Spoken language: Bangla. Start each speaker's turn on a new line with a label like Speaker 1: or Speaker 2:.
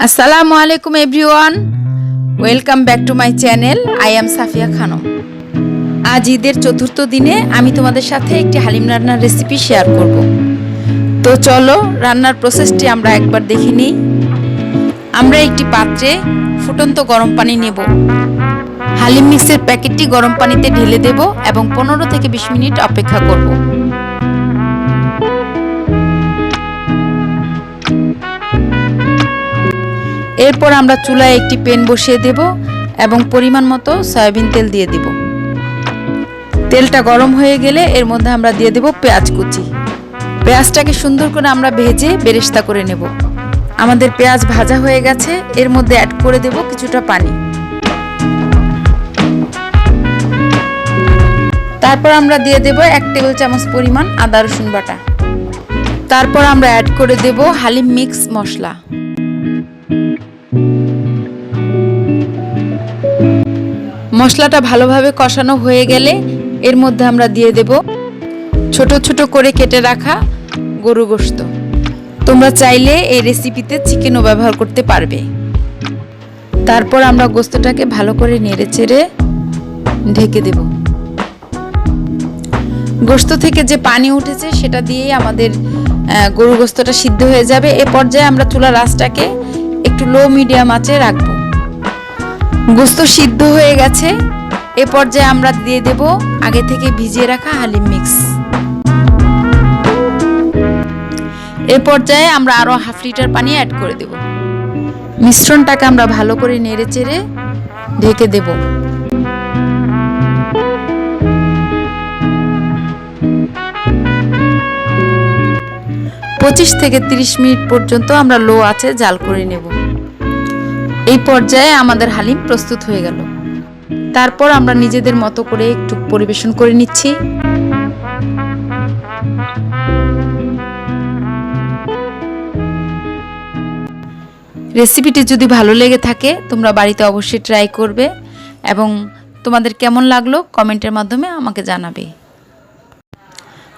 Speaker 1: আসসালামু আলাইকুম everyone welcome back to my channel I am Safia Khanam আজ ঈদের চতুর্থ দিনে আমি তোমাদের সাথে একটি হালিম রান্নার রেসিপি শেয়ার করব। তো চলো, রান্নার প্রসেসটি আমরা একবার দেখে নিই। আমরা একটি পাত্রে ফুটন্ত গরম পানি নেব। হালিম মিক্সের প্যাকেটটি গরম পানিতে ঢেলে দেব এবং পনেরো থেকে বিশ মিনিট অপেক্ষা করব। এরপর আমরা চুলায় একটি পেন বসিয়ে দেব এবং পরিমাণ মতো সয়াবিন তেল দিয়ে দেব। তেলটা গরম হয়ে গেলে এর মধ্যে আমরা দিয়ে দেব পেঁয়াজ কুচি। পেঁয়াজটাকে সুন্দর করে আমরা ভেজে বেরেস্তা করে নেব। আমাদের পেঁয়াজ ভাজা হয়ে গেছে, এর মধ্যে অ্যাড করে দেব কিছুটা পানি। তারপর আমরা দিয়ে দেব এক টেবিল চামচ পরিমাণ আদা রসুন বাটা। তারপর আমরা অ্যাড করে দেব হালিম মিক্স মশলা। মশলাটা ভালোভাবে কষানো হয়ে গেলে এর মধ্যে আমরা দিয়ে দেব ছোট ছোট করে কেটে রাখা গরু গোস্ত। তোমরা চাইলে এই রেসিপিতে চিকেনও ব্যবহার করতে পারবে। তারপর আমরা গোস্তটাকে ভালো করে নেড়ে চেড়ে ঢেকে দেব। গোস্ত থেকে যে পানি উঠেছে সেটা দিয়েই আমাদের গরু গোস্তটা সিদ্ধ হয়ে যাবে। এ পর্যায়ে আমরা চুলা আঁচটাকে একটু লো মিডিয়াম আঁচে রাখব। গোস্ত সিদ্ধ হয়ে গেছে। এ পর্যায়ে আমরা দিয়ে দেব আগে থেকে ভিজিয়ে রাখা হালিম মিক্স। এ পর্যায়ে আমরা আরও হাফ লিটার পানি অ্যাড করে দেব। মিশ্রণটাকে আমরা ভালো করে নেড়ে চেড়ে ঢেকে দেব। পঁচিশ থেকে তিরিশ মিনিট পর্যন্ত আমরা লো আছে জাল করে নেব। এই পর্যায়ে আমাদের হালিম প্রস্তুত হয়ে গেল। তারপর আমরা নিজেদের মতো করে একটু পরিবেশন করে নিচ্ছি। রেসিপিটি যদি ভালো লেগে থাকে, তোমরা বাড়িতে অবশ্যই ট্রাই করবে এবং তোমাদের কেমন লাগল কমেন্টের মাধ্যমে আমাকে জানাবে।